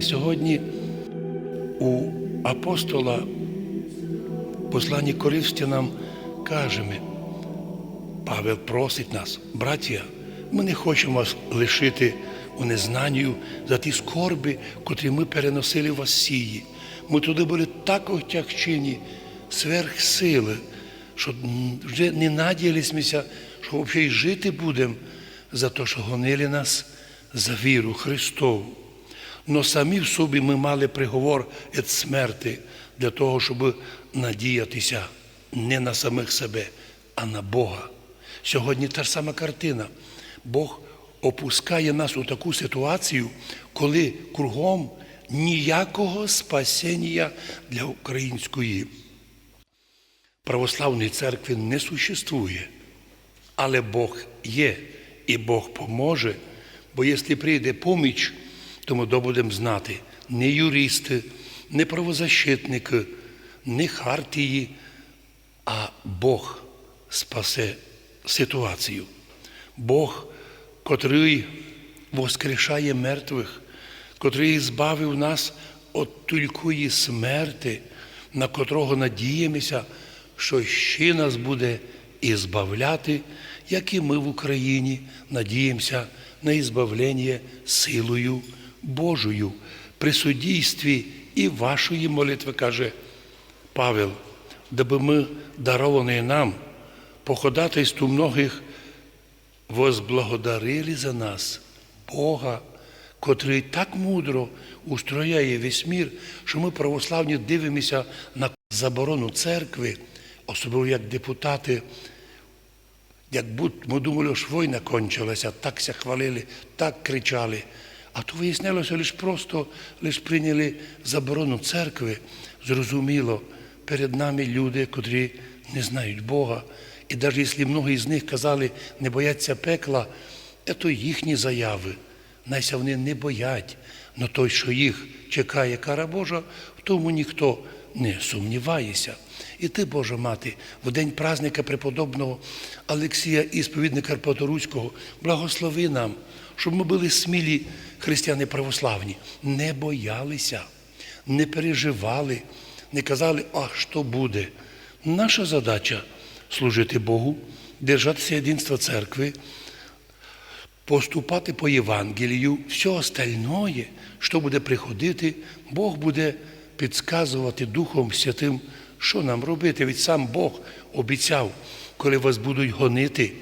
Сьогодні у апостола посланні Коринфянам кажемо, Павел просить нас, браття, ми не хочемо вас лишити у незнанню за ті скорби, котрі ми переносили в Асії. Ми туди були так отягчені, сверх сили, що вже не надіялися, що взагалі жити будемо за те, що гонили нас за віру Христову. Но самі в собі ми мали приговор від смерти для того, щоб надіятися не на самих себе, а на Бога. Сьогодні та ж сама картина. Бог опускає нас у таку ситуацію, коли кругом ніякого спасіння для української православної церкви не существує. Але Бог є і Бог поможе, бо якщо прийде поміч, то ми добудемо знати не юристи, не правозащитники, не хартії, а Бог спасе ситуацію. Бог, котрий воскрешає мертвих, котрий збавив нас від тулької смерти, на котрого надіємося, що ще нас буде і збавляти, як і ми в Україні надіємося на ізбавлення силою Божою при судійстві і вашої молитви, каже Павел, даби ми, даровані нам, по ходатайству многих, возблагодарили за нас Бога, котрий так мудро устрояє весь мір, що ми православні дивимося на заборону церкви, особливо як депутати. Як будь ми думали, що війна кончилася, так ся хвалили, так кричали. А то вияснялося лише просто, лише прийняли заборону церкви. Зрозуміло, перед нами люди, котрі не знають Бога. І навіть якщо багато з них казали, не бояться пекла, це їхні заяви. Найся вони не боять, але той, що їх чекає кара Божа, в тому ніхто не сумнівається. І ти, Божа мати, в день праздника преподобного Олексія Ісповідника Карпаторуського, благослови нам, щоб ми були смілі християни православні, не боялися, не переживали, не казали, а що буде. Наша задача служити Богу, держатися єдинства церкви, поступати по Євангелію, все остальное, що буде приходити, Бог буде підказувати Духом Святим, що нам робити. Ведь сам Бог обіцяв, коли вас будуть гонити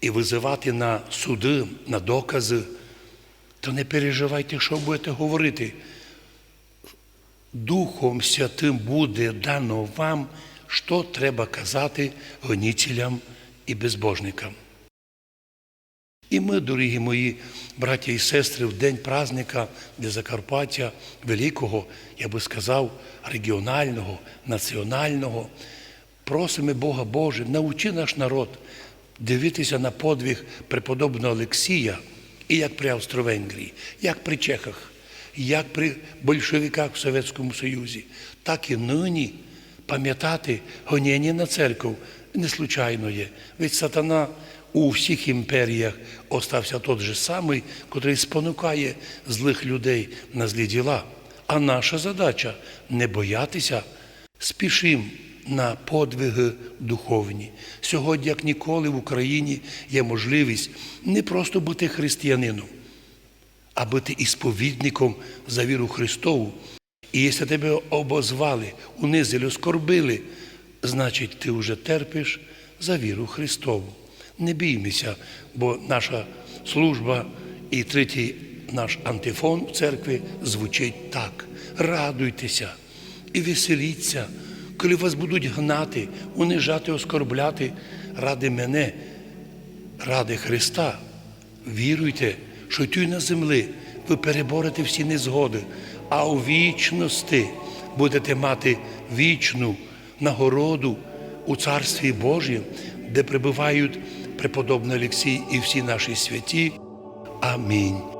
і визивати на суди, на докази, то не переживайте, що будете говорити. Духом Святим буде дано вам, що треба казати гонітелям і безбожникам. І ми, дорогі мої браття і сестри, в день праздника для Закарпаття великого, я би сказав, регіонального, національного, просимо Бога Боже, научи наш народ дивитися на подвиг преподобного Олексія, і як при Австро-Венгрії, як при Чехах, як при большевиках в Совєтському Союзі, так і нині пам'ятати гоніння на церкву не случайно є. Ведь сатана у всіх імперіях остався тот же самий, котрий спонукає злих людей на злі діла. А наша задача не боятися, спішим на подвиги духовні. Сьогодні, як ніколи, в Україні є можливість не просто бути християнином, а бути ісповідником за віру Христову. І якщо тебе обозвали, унизили, оскорбили, значить ти вже терпиш за віру Христову. Не біймося, бо наша служба і третій наш антифон в церкві звучить так. Радуйтеся і веселіться, коли вас будуть гнати, унижати, оскорбляти ради мене, ради Христа. Віруйте, що й на землі ви переборете всі незгоди, а у вічності будете мати вічну нагороду у Царстві Божім, де пребувають преподобний Олексій і всі наші святі. Амінь.